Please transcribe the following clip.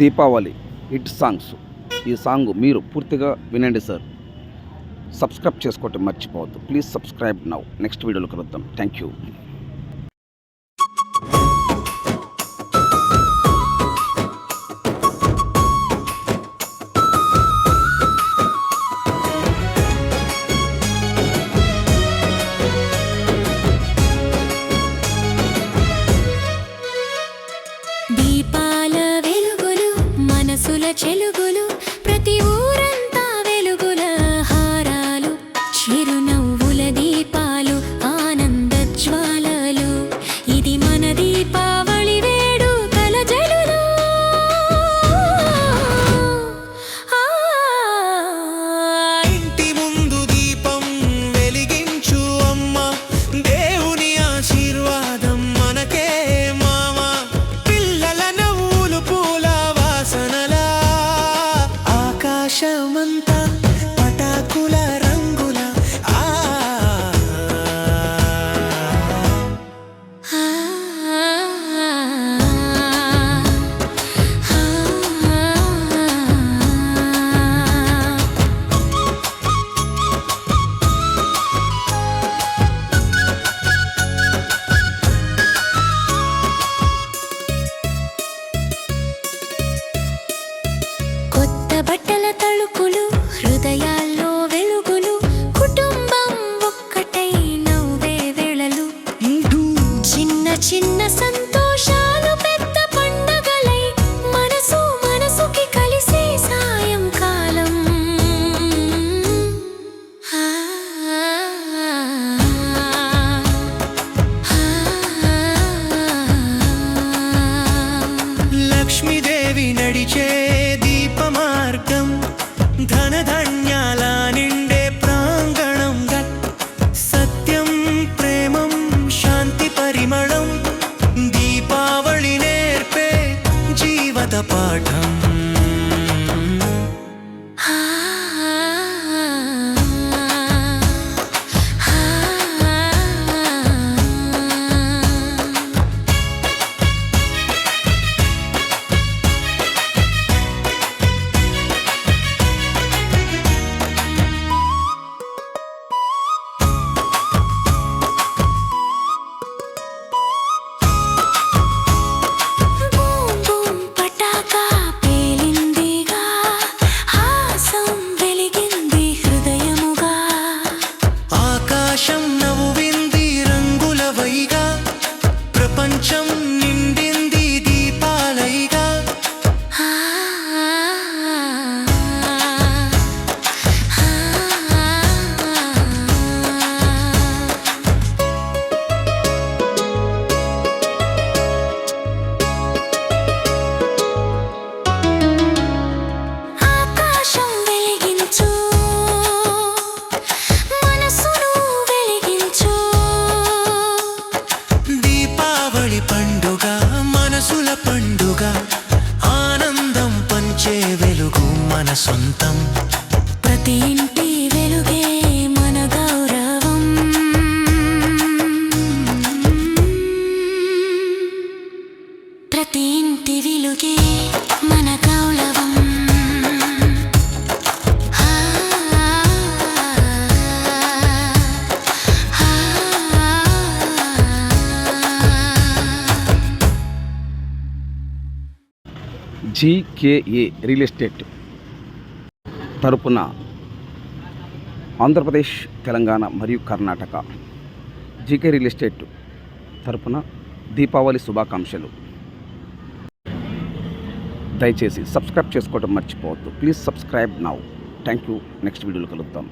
Deepavali hit songs. ఈ song మీరు పూర్తిగా వినండి సార్. సబ్స్క్రైబ్ చేసుకోవటం మర్చిపోవద్దు. Please subscribe now. నెక్స్ట్ వీడియోలో కలుద్దాం. Thank you. చెలుగు దీపావళి పండుగ మనసుల పండుగ. ఆనందం పంచే వెలుగు మన సొంతం. ప్రతి ఇంటి వెలుగే మన గౌరవం. ప్రతి ఇంటి వెలుగే మన జీకేఏ రియల్ ఎస్టేట్ తరపున ఆంధ్రప్రదేశ్ తెలంగాణ మరియు కర్ణాటక జీకే రియల్ ఎస్టేట్ తరపున దీపావళి శుభాకాంక్షలు. దయచేసి సబ్స్క్రైబ్ చేసుకోవడం మర్చిపోవద్దు. Please subscribe now. Thank you next వీడియోలో కలుద్దాం.